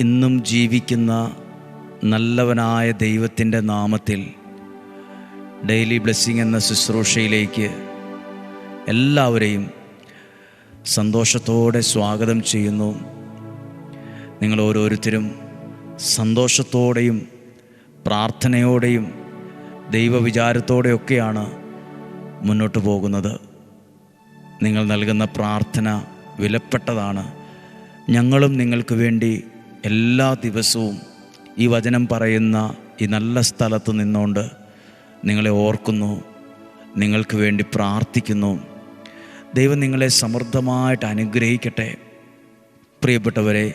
ഇന്നും ജീവിക്കുന്ന നല്ലവനായ ദൈവത്തിന്റെ നാമത്തിൽ ഡെയിലി ബ്ലെസ്സിങ് എന്ന ശുശ്രൂഷയിലേക്ക് എല്ലാവരെയും സന്തോഷത്തോടെ സ്വാഗതം ചെയ്യുന്നു. നിങ്ങൾ ഓരോരുത്തരും സന്തോഷത്തോടെയും പ്രാർത്ഥനയോടെയും ദൈവവിചാരത്തോടെയൊക്കെയാണ് മുന്നോട്ട് പോകുന്നത്. നിങ്ങൾ നൽകുന്ന പ്രാർത്ഥന വിലപ്പെട്ടതാണ്. ഞങ്ങളും നിങ്ങൾക്ക് വേണ്ടി എല്ലാ ദിവസവും ഈ വചനം പറയുന്ന ഈ നല്ല സ്ഥലത്ത് നിന്നുകൊണ്ട് നിങ്ങളെ ഓർക്കുന്നു നിങ്ങൾക്ക് വേണ്ടി പ്രാർത്ഥിക്കുന്നു. ദൈവം നിങ്ങളെ സമൃദ്ധമായിട്ട് അനുഗ്രഹിക്കട്ടെ. പ്രിയപ്പെട്ടവരെ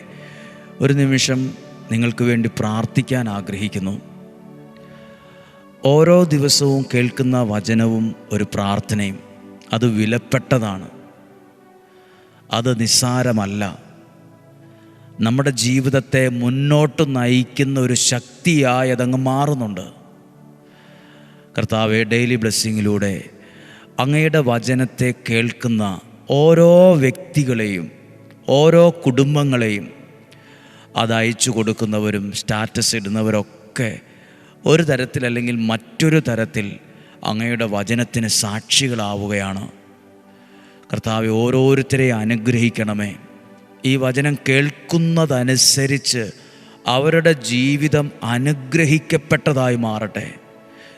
ഒരു നിമിഷം നിങ്ങൾക്ക് വേണ്ടി പ്രാർത്ഥിക്കാൻ ആഗ്രഹിക്കുന്നു. ഓരോ ദിവസവും കേൾക്കുന്ന വചനവും ഒരു പ്രാർത്ഥനയും. അത് വിലപ്പെട്ടതാണ്. അത് നിസ്സാരമല്ല. നമ്മുടെ ജീവിതത്തെ മുന്നോട്ട് നയിക്കുന്ന ഒരു ശക്തിയായി അതങ്ങ് മാറുന്നുണ്ട്. കർത്താവെ ഡെയിലി ബ്ലെസ്സിങ്ങിലൂടെ അങ്ങയുടെ വചനത്തെ കേൾക്കുന്ന ഓരോ വ്യക്തികളെയും ഓരോ കുടുംബങ്ങളെയും അത് അയച്ചു കൊടുക്കുന്നവരും സ്റ്റാറ്റസ് ഇടുന്നവരൊക്കെ ഒരു തരത്തിൽ അല്ലെങ്കിൽ മറ്റൊരു തരത്തിൽ അങ്ങയുടെ വചനത്തിന് സാക്ഷികളാവുകയാണ്. കർത്താവ് ഓരോരുത്തരെയും അനുഗ്രഹിക്കണമേ. ഈ വചനം കേൾക്കുന്നതനുസരിച്ച് അവരുടെ ജീവിതം അനുഗ്രഹിക്കപ്പെട്ടതായി മാറട്ടെ.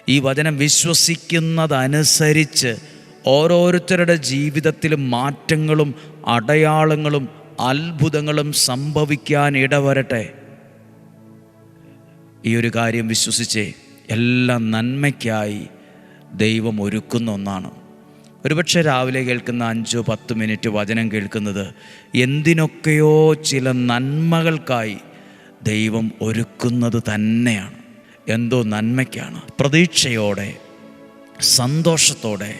ഈ വചനം വിശ്വസിക്കുന്നതനുസരിച്ച് ഓരോരുത്തരുടെ ജീവിതത്തിലും മാറ്റങ്ങളും അടയാളങ്ങളും അത്ഭുതങ്ങളും സംഭവിക്കാൻ ഇടവരട്ടെ. ഈ ഒരു കാര്യം വിശ്വസിച്ച് എല്ലാ നന്മയ്ക്കായി ദൈവം ഒരുക്കുന്ന ഒന്നാണ്. ഒരുപക്ഷെ രാവിലെ കേൾക്കുന്ന അഞ്ചോ പത്ത് മിനിറ്റ് വചനം കേൾക്കുന്നത് എന്തിനൊക്കെയോ ചില നന്മകൾക്കായി ദൈവം ഒരുക്കുന്നത് തന്നെയാണ്. എന്തോ നന്മയ്ക്കാണ്. പ്രതീക്ഷയോടെ സന്തോഷത്തോടെ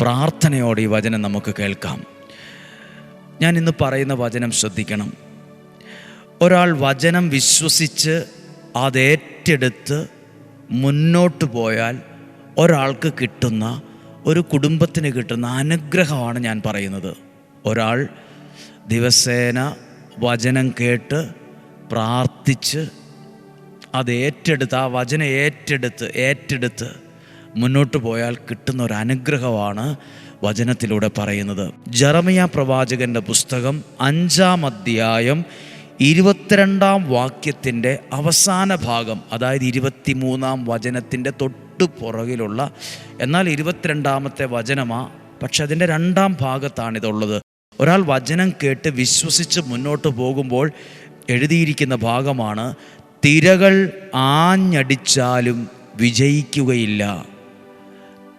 പ്രാർത്ഥനയോടെ ഈ വചനം നമുക്ക് കേൾക്കാം. ഞാൻ ഇന്ന് പറയുന്ന വചനം ശ്രദ്ധിക്കണം. ഒരാൾ വചനം വിശ്വസിച്ച് അതേറ്റെടുത്ത് മുന്നോട്ട് പോയാൽ ഒരാൾക്ക് കിട്ടുന്ന ഒരു കുടുംബത്തിന് കിട്ടുന്ന അനുഗ്രഹമാണ് ഞാൻ പറയുന്നത്. ഒരാൾ ദിവസേന വചനം കേട്ട് പ്രാർത്ഥിച്ച് അത് ഏറ്റെടുത്ത് ആ വചനം ഏറ്റെടുത്ത് ഏറ്റെടുത്ത് മുന്നോട്ട് പോയാൽ കിട്ടുന്ന ഒരു അനുഗ്രഹമാണ് വചനത്തിലൂടെ പറയുന്നത്. ജറമിയ പ്രവാചകന്റെ പുസ്തകം അഞ്ചാം അധ്യായം ഇരുപത്തിരണ്ടാം വാക്യത്തിന്റെ അവസാന ഭാഗം അതായത് ഇരുപത്തിമൂന്നാം വചനത്തിന്റെ തൊട്ടു പുറകിലുള്ള എന്നാൽ ഇരുപത്തിരണ്ടാമത്തെ വചനമാ പക്ഷെ അതിന്റെ രണ്ടാം ഭാഗത്താണിതുള്ളത്. ഒരാൾ വചനം കേട്ട് വിശ്വസിച്ച് മുന്നോട്ട് പോകുമ്പോൾ എഴുതിയിരിക്കുന്ന ഭാഗമാണ് തിരകൾ ആഞ്ഞടിച്ചാലും വിജയിക്കുകയില്ല.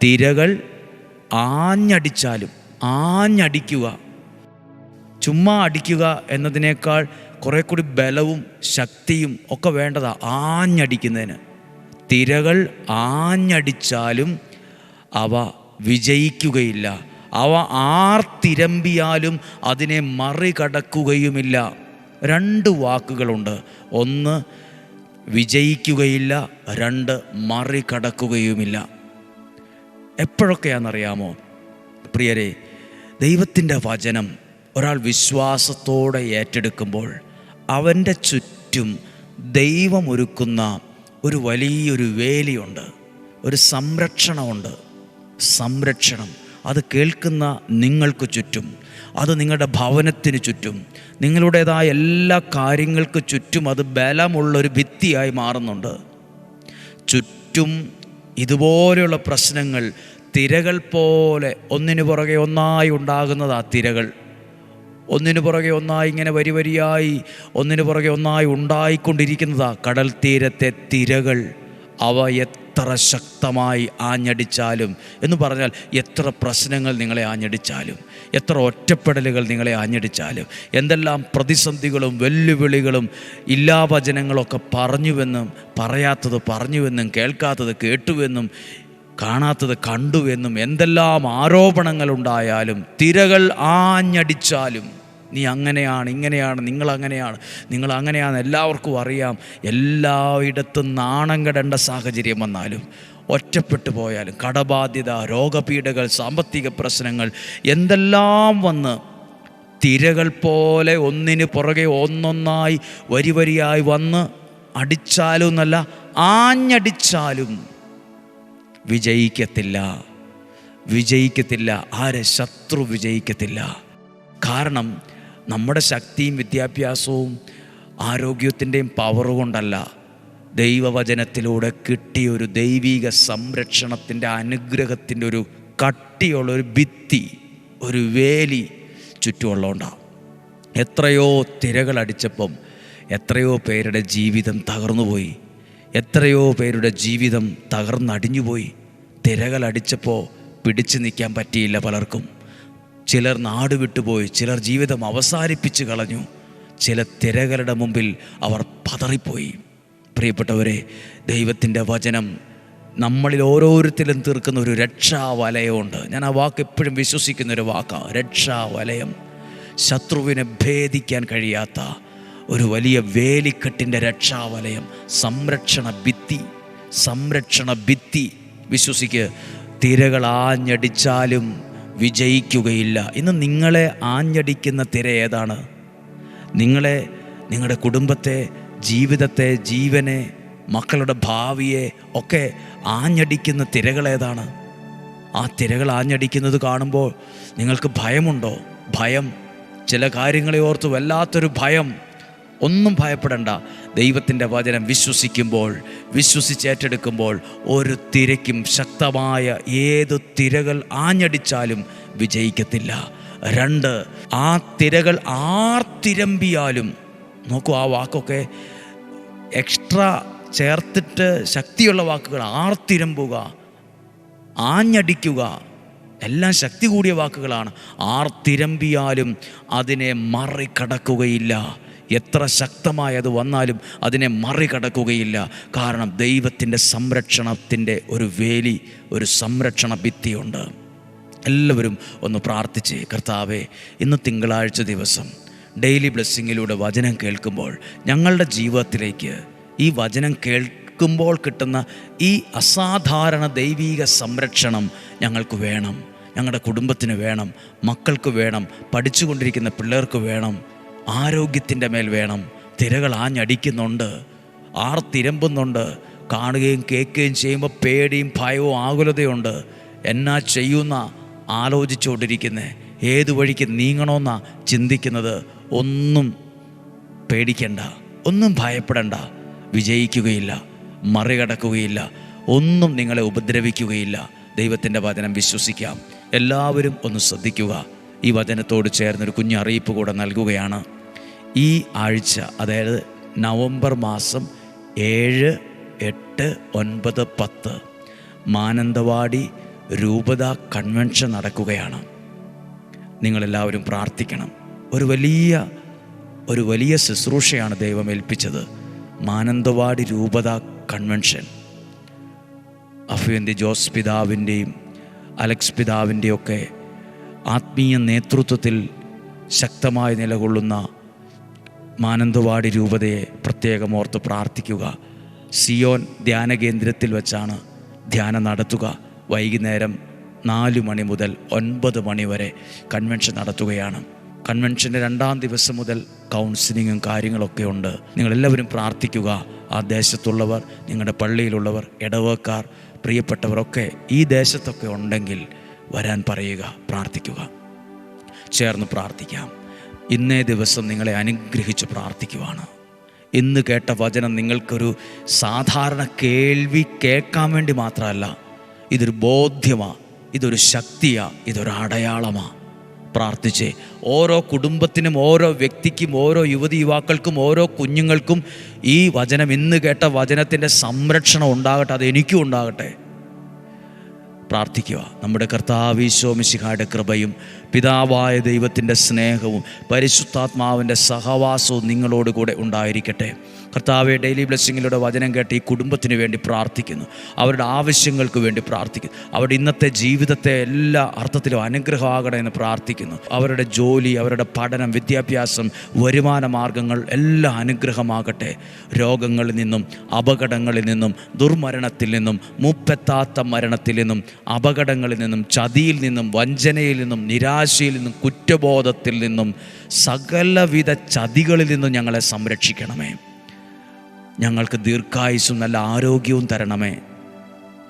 തിരകൾ ആഞ്ഞടിച്ചാലും ആഞ്ഞടിക്കുക. ചുമ്മാ അടിക്കുക എന്നതിനേക്കാൾ കുറേ കൂടി ബലവും ശക്തിയും ഒക്കെ വേണ്ടതാണ് ആഞ്ഞടിക്കുന്നതിന്. തിരകൾ ആഞ്ഞടിച്ചാലും അവ വിജയിക്കുകയില്ല. അവ ആർത്തിരമ്പിയാലും അതിനെ മറികടക്കുകയുമില്ല. രണ്ട് വാക്കുകളുണ്ട്. ഒന്ന് വിജയിക്കുകയില്ല. രണ്ട് മറികടക്കുകയുമില്ല. എപ്പോഴൊക്കെയാണെന്നറിയാമോ? പ്രിയരെ ദൈവത്തിന്റെ വചനം ഒരാൾ വിശ്വാസത്തോടെ ഏറ്റെടുക്കുമ്പോൾ അവന്റെ ചുറ്റും ദൈവം ഒരുക്കുന്ന ഒരു വലിയൊരു വേലിയുണ്ട് ഒരു സംരക്ഷണമുണ്ട്. സംരക്ഷണം. അത് കേൾക്കുന്ന നിങ്ങൾക്ക് ചുറ്റും അത് നിങ്ങളുടെ ഭവനത്തിന് ചുറ്റും നിങ്ങളുടേതായ എല്ലാ കാര്യങ്ങൾക്ക് ചുറ്റും അത് ബലമുള്ളൊരു ഭിത്തിയായി മാറുന്നുണ്ട്. ചുറ്റും ഇതുപോലെയുള്ള പ്രശ്നങ്ങൾ തിരകൾ പോലെ ഒന്നിനു പുറകെ ഒന്നായി ഉണ്ടാകുന്നതാ തിരകൾ. ഒന്നിനു പുറകെ ഒന്നായി ഇങ്ങനെ വരി വരിയായി ഒന്നിനു പുറകെ ഒന്നായി ഉണ്ടായിക്കൊണ്ടിരിക്കുന്നതാ കടൽ തീരത്തെ തിരകൾ. അവ എത്ര ശക്തമായി ആഞ്ഞടിച്ചാലും എന്ന് പറഞ്ഞാൽ എത്ര പ്രശ്നങ്ങൾ നിങ്ങളെ ആഞ്ഞടിച്ചാലും എത്ര ഒറ്റപ്പെടലുകൾ നിങ്ങളെ ആഞ്ഞടിച്ചാലും എന്തെല്ലാം പ്രതിസന്ധികളും വെല്ലുവിളികളും ഇല്ലാവചനങ്ങളൊക്കെ പറഞ്ഞുവെന്നും പറയാത്തത് പറഞ്ഞുവെന്നും കേൾക്കാത്തത് കേട്ടുവെന്നും കാണാത്തത് കണ്ടുവെന്നും എന്തെല്ലാം ആരോപണങ്ങളുണ്ടായാലും തിരകൾ ആഞ്ഞടിച്ചാലും നീ അങ്ങനെയാണ് ഇങ്ങനെയാണ് നിങ്ങൾ അങ്ങനെയാണ് നിങ്ങൾ അങ്ങനെയാണ് എല്ലാവർക്കും അറിയാം. എല്ലായിടത്തും നാണം കെടേണ്ട സാഹചര്യം വന്നാലും ഒറ്റപ്പെട്ടു പോയാലും കടബാധ്യത രോഗപീഠകൾ സാമ്പത്തിക പ്രശ്നങ്ങൾ എന്തെല്ലാം വന്ന് തിരകൾ പോലെ ഒന്നിന് പുറകെ ഒന്നൊന്നായി വരി വരിയായി വന്ന് അടിച്ചാലും എന്നല്ല ആഞ്ഞടിച്ചാലും വിജയിക്കത്തില്ല. വിജയിക്കത്തില്ല. ആരെ? ശത്രു വിജയിക്കത്തില്ല. കാരണം നമ്മുടെ ശക്തിയും വിദ്യാഭ്യാസവും ആരോഗ്യത്തിന്റെയും പവർ കൊണ്ടല്ല ദൈവവചനത്തിലൂടെ കിട്ടിയ ഒരു ദൈവിക സംരക്ഷണത്തിന്റെ അനുഗ്രഹത്തിന്റെ ഒരു കട്ടിയുള്ള ഒരു ഭിത്തി ഒരു വേലി ചുറ്റുമുള്ളതുകൊണ്ടാണ് എത്രയോ തിരകളടിച്ചപ്പം എത്രയോ പേരുടെ ജീവിതം തകർന്നുപോയി എത്രയോ പേരുടെ ജീവിതം തകർന്നടിഞ്ഞുപോയി തിരകളടിച്ചപ്പോൾ പിടിച്ചു നിൽക്കാൻ പറ്റിയില്ല പലർക്കും. ചിലർ നാട് വിട്ടുപോയി ചിലർ ജീവിതം അവസാനിപ്പിച്ച് കളഞ്ഞു. ചില തിരകളുടെ മുമ്പിൽ അവർ പതറിപ്പോയി. പ്രിയപ്പെട്ടവരെ ദൈവത്തിന്റെ വചനം നമ്മളിൽ ഓരോരുത്തരും തീർക്കുന്ന ഒരു രക്ഷാവലയമുണ്ട്. ഞാൻ ആ വാക്ക് എപ്പോഴും വിശ്വസിക്കുന്ന ഒരു വാക്കാണ് രക്ഷാവലയം. ശത്രുവിനെ ഭേദിക്കാൻ കഴിയാത്ത ഒരു വലിയ വേലിക്കെട്ടിന്റെ രക്ഷാവലയം സംരക്ഷണ ഭിത്തി സംരക്ഷണ ഭിത്തി. വിശ്വസിക്ക് തിരകൾ ആഞ്ഞടിച്ചാലും വിജയിക്കുകയില്ല. ഇന്ന് നിങ്ങളെ ആഞ്ഞടിക്കുന്ന തിര ഏതാണ്? നിങ്ങളെ നിങ്ങളുടെ കുടുംബത്തെ ജീവിതത്തെ ജീവനെ മക്കളുടെ ഭാവിയെ ഒക്കെ ആഞ്ഞടിക്കുന്ന തിരകളേതാണ് ആ തിരകൾ ആഞ്ഞടിക്കുന്നത് കാണുമ്പോൾ നിങ്ങൾക്ക് ഭയമുണ്ടോ? ഭയം? ചില കാര്യങ്ങളെ ഓർത്ത് വല്ലാത്തൊരു ഭയം. ഒന്നും ഭയപ്പെടണ്ട. ദൈവത്തിന്റെ വചനം വിശ്വസിക്കുമ്പോൾ വിശ്വസിച്ചേറ്റെടുക്കുമ്പോൾ ഒരു തിരക്കും ശക്തമായ ഏത് തിരകൾ ആഞ്ഞടിച്ചാലും വിജയിക്കത്തില്ല. രണ്ട് ആ തിരകൾ ആർത്തിരമ്പിയാലും നോക്കൂ ആ വാക്കൊക്കെ എക്സ്ട്രാ ചേർത്തിട്ട് ശക്തിയുള്ള വാക്കുകൾ ആർത്തിരമ്പുക ആഞ്ഞടിക്കുക എല്ലാം ശക്തി കൂടിയ വാക്കുകളാണ്. ആർത്തിരമ്പിയാലും അതിനെ മറികടക്കുകയില്ല. എത്ര ശക്തമായി അത് വന്നാലും അതിനെ മറികടക്കുകയില്ല. കാരണം ദൈവത്തിന്റെ സംരക്ഷണത്തിന്റെ ഒരു വേലി ഒരു സംരക്ഷണ ഭിത്തിയുണ്ട്. എല്ലാവരും ഒന്ന് പ്രാർത്ഥിച്ച് കർത്താവെ ഇന്ന് തിങ്കളാഴ്ച ദിവസം ഡെയിലി ബ്ലെസ്സിങ്ങിലൂടെ വചനം കേൾക്കുമ്പോൾ ഞങ്ങളുടെ ജീവിതത്തിലേക്ക് ഈ വചനം കേൾക്കുമ്പോൾ കിട്ടുന്ന ഈ അസാധാരണ ദൈവീക സംരക്ഷണം ഞങ്ങൾക്ക് വേണം. ഞങ്ങളുടെ കുടുംബത്തിന് വേണം. മക്കൾക്ക് വേണം. പഠിച്ചുകൊണ്ടിരിക്കുന്ന പിള്ളേർക്ക് വേണം. ആരോഗ്യത്തിന്റെ മേൽ വേണം. തിരകൾ ആഞ്ഞടിക്കുന്നുണ്ട്. ആർത്തിരമ്പുന്നുണ്ട് കാണുകയും കേൾക്കുകയും ചെയ്യുമ്പോൾ പേടിയും ഭയവും ആകുലതയുണ്ട്. എന്നാ ചെയ്യുന്ന? ആലോചിച്ചുകൊണ്ടിരിക്കുന്നത് ഏത് വഴിക്ക് നീങ്ങണമെന്നാ ചിന്തിക്കുന്നത്? ഒന്നും പേടിക്കണ്ട. ഒന്നും ഭയപ്പെടണ്ട. വിജയിക്കുകയില്ല. മറികടക്കുകയില്ല. ഒന്നും നിങ്ങളെ ഉപദ്രവിക്കുകയില്ല. ദൈവത്തിന്റെ വചനം വിശ്വസിക്കാം. എല്ലാവരും ഒന്ന് ശ്രദ്ധിക്കുക. ഈ വചനത്തോട് ചേർന്നൊരു കുഞ്ഞു അറിയിപ്പ് കൂടെ നൽകുകയാണ്. ഈ ആഴ്ച അതായത് നവംബർ മാസം ഏഴ് എട്ട് ഒൻപത് പത്ത് മാനന്തവാടി രൂപത കൺവെൻഷൻ നടക്കുകയാണ്. നിങ്ങളെല്ലാവരും പ്രാർത്ഥിക്കണം. ഒരു വലിയ ഒരു വലിയ ശുശ്രൂഷയാണ് ദൈവം ഏൽപ്പിച്ചത്. മാനന്തവാടി രൂപത കൺവെൻഷൻ. അഫുവിന്റെ ജോസ് പിതാവിന്റെയും അലക്സ് പിതാവിന്റെയും ഒക്കെ ആത്മീയ നേതൃത്വത്തിൽ ശക്തമായി നിലകൊള്ളുന്ന മാനന്തവാടി രൂപതയെ പ്രത്യേകം ഓർത്ത് പ്രാർത്ഥിക്കുക. സിയോൻ ധ്യാന കേന്ദ്രത്തിൽ വെച്ചാണ് ധ്യാനം നടത്തുക. വൈകുന്നേരം നാല് മണി മുതൽ ഒൻപത് മണി വരെ കൺവെൻഷൻ നടത്തുകയാണ്. കൺവെൻഷന്റെ രണ്ടാം ദിവസം മുതൽ കൗൺസിലിങ്ങും കാര്യങ്ങളൊക്കെ ഉണ്ട്. നിങ്ങളെല്ലാവരും പ്രാർത്ഥിക്കുക. ആ ദേശത്തുള്ളവർ നിങ്ങളുടെ പള്ളിയിലുള്ളവർ ഇടവക്കാർ പ്രിയപ്പെട്ടവരൊക്കെ ഈ ദേശത്തൊക്കെ ഉണ്ടെങ്കിൽ വരാൻ പറയുക പ്രാർത്ഥിക്കുക. ചേർന്ന് പ്രാർത്ഥിക്കാം. ഇന്നേ ദിവസം നിങ്ങളെ അനുഗ്രഹിച്ച് പ്രാർത്ഥിക്കുവാണ്. ഇന്ന് കേട്ട വചനം നിങ്ങൾക്കൊരു സാധാരണ കേൾവി കേൾക്കാൻ വേണ്ടി മാത്രമല്ല ഇതൊരു ബോധ്യമാ ഇതൊരു ശക്തിയാ ഇതൊരു അടയാളമാ. പ്രാർത്ഥിച്ച് ഓരോ കുടുംബത്തിനും ഓരോ വ്യക്തിക്കും ഓരോ യുവതി യുവാക്കൾക്കും ഓരോ കുഞ്ഞുങ്ങൾക്കും ഈ വചനം ഇന്ന് കേട്ട വചനത്തിന്റെ സംരക്ഷണം ഉണ്ടാകട്ടെ അത് എനിക്കും ഉണ്ടാകട്ടെ. പ്രാർത്ഥിക്കുക നമ്മുടെ കർത്താവീശോമിശിഹായുടെ കൃപയും പിതാവായ ദൈവത്തിന്റെ സ്നേഹവും പരിശുദ്ധാത്മാവിന്റെ സഹവാസവും നിങ്ങളോട് കൂടെ ഉണ്ടായിരിക്കട്ടെ. കർത്താവ് ഡെയിലി ബ്ലെസ്സിങ്ങിലൂടെ വചനം കേട്ട് ഈ കുടുംബത്തിന് വേണ്ടി പ്രാർത്ഥിക്കുന്നു. അവരുടെ ആവശ്യങ്ങൾക്ക് വേണ്ടി പ്രാർത്ഥിക്കുന്നു. അവരുടെ ഇന്നത്തെ ജീവിതത്തെ എല്ലാ അർത്ഥത്തിലും അനുഗ്രഹമാകണേ എന്ന് പ്രാർത്ഥിക്കുന്നു. അവരുടെ ജോലി അവരുടെ പഠനം വിദ്യാഭ്യാസം വരുമാന മാർഗങ്ങൾ എല്ലാം അനുഗ്രഹമാകട്ടെ. രോഗങ്ങളിൽ നിന്നും അപകടങ്ങളിൽ നിന്നും ദുർമരണത്തിൽ നിന്നും മുപ്പെത്താത്ത മരണത്തിൽ നിന്നും അപകടങ്ങളിൽ നിന്നും ചതിയിൽ നിന്നും വഞ്ചനയിൽ നിന്നും നിരാശയിൽ നിന്നും കുറ്റബോധത്തിൽ നിന്നും സകലവിധ ചതികളിൽ നിന്നും ഞങ്ങളെ സംരക്ഷിക്കണമേ. ഞങ്ങൾക്ക് ദീർഘായുസും നല്ല ആരോഗ്യവും തരണമേ.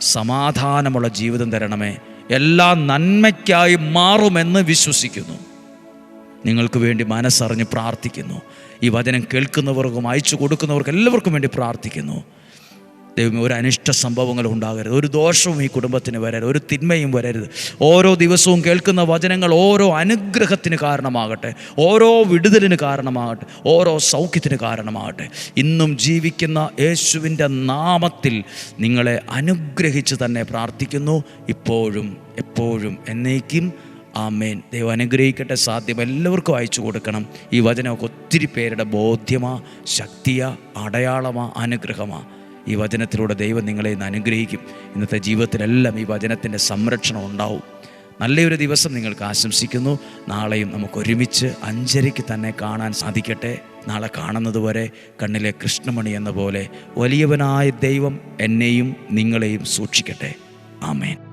സമാധാനമുള്ള ജീവിതം തരണമേ. എല്ലാ നന്മയ്ക്കായി മാറുമെന്ന് വിശ്വസിക്കുന്നു. നിങ്ങൾക്ക് വേണ്ടി മനസ്സറിഞ്ഞ് പ്രാർത്ഥിക്കുന്നു. ഈ വചനം കേൾക്കുന്നവർക്കും അയച്ചു കൊടുക്കുന്നവർക്കും എല്ലാവർക്കും വേണ്ടി പ്രാർത്ഥിക്കുന്നു. ദൈവമേ ഒരു അനിഷ്ട സംഭവങ്ങൾ ഉണ്ടാകരുത്. ഒരു ദോഷവും ഈ കുടുംബത്തിന് വരരുത്. ഒരു തിന്മയും വരരുത്. ഓരോ ദിവസവും കേൾക്കുന്ന വചനങ്ങൾ ഓരോ അനുഗ്രഹത്തിന് കാരണമാകട്ടെ. ഓരോ വിടുതലിന് കാരണമാകട്ടെ. ഓരോ സൗഖ്യത്തിന് കാരണമാകട്ടെ. ഇന്നും ജീവിക്കുന്ന യേശുവിന്റെ നാമത്തിൽ നിങ്ങളെ അനുഗ്രഹിച്ച് തന്നെ പ്രാർത്ഥിക്കുന്നു. ഇപ്പോഴും എപ്പോഴും എന്നേക്കും ആമേൻ. ദൈവം അനുഗ്രഹിക്കട്ടെ. സാധ്യം എല്ലാവർക്കും അയച്ചു കൊടുക്കണം. ഈ വചനമൊക്കെ ഒത്തിരി പേരുടെ ബോധ്യമാ ശക്തിയാ അടയാളമാ അനുഗ്രഹമാ. ഈ വചനത്തിലൂടെ ദൈവം നിങ്ങളെ ഇന്ന് അനുഗ്രഹിക്കും. ഇന്നത്തെ ജീവിതത്തിലെല്ലാം ഈ വചനത്തിന്റെ സംരക്ഷണം ഉണ്ടാവും. നല്ലൊരു ദിവസം നിങ്ങൾക്ക് ആശംസിക്കുന്നു. നാളെയും നമുക്ക് ഒരുമിച്ച് അഞ്ചരയ്ക്ക് തന്നെ കാണാൻ സാധിക്കട്ടെ. നാളെ കാണുന്നതുവരെ കണ്ണിലെ കൃഷ്ണമണി എന്ന പോലെ വലിയവനായ ദൈവം എന്നെയും നിങ്ങളെയും സൂക്ഷിക്കട്ടെ. ആമേൻ.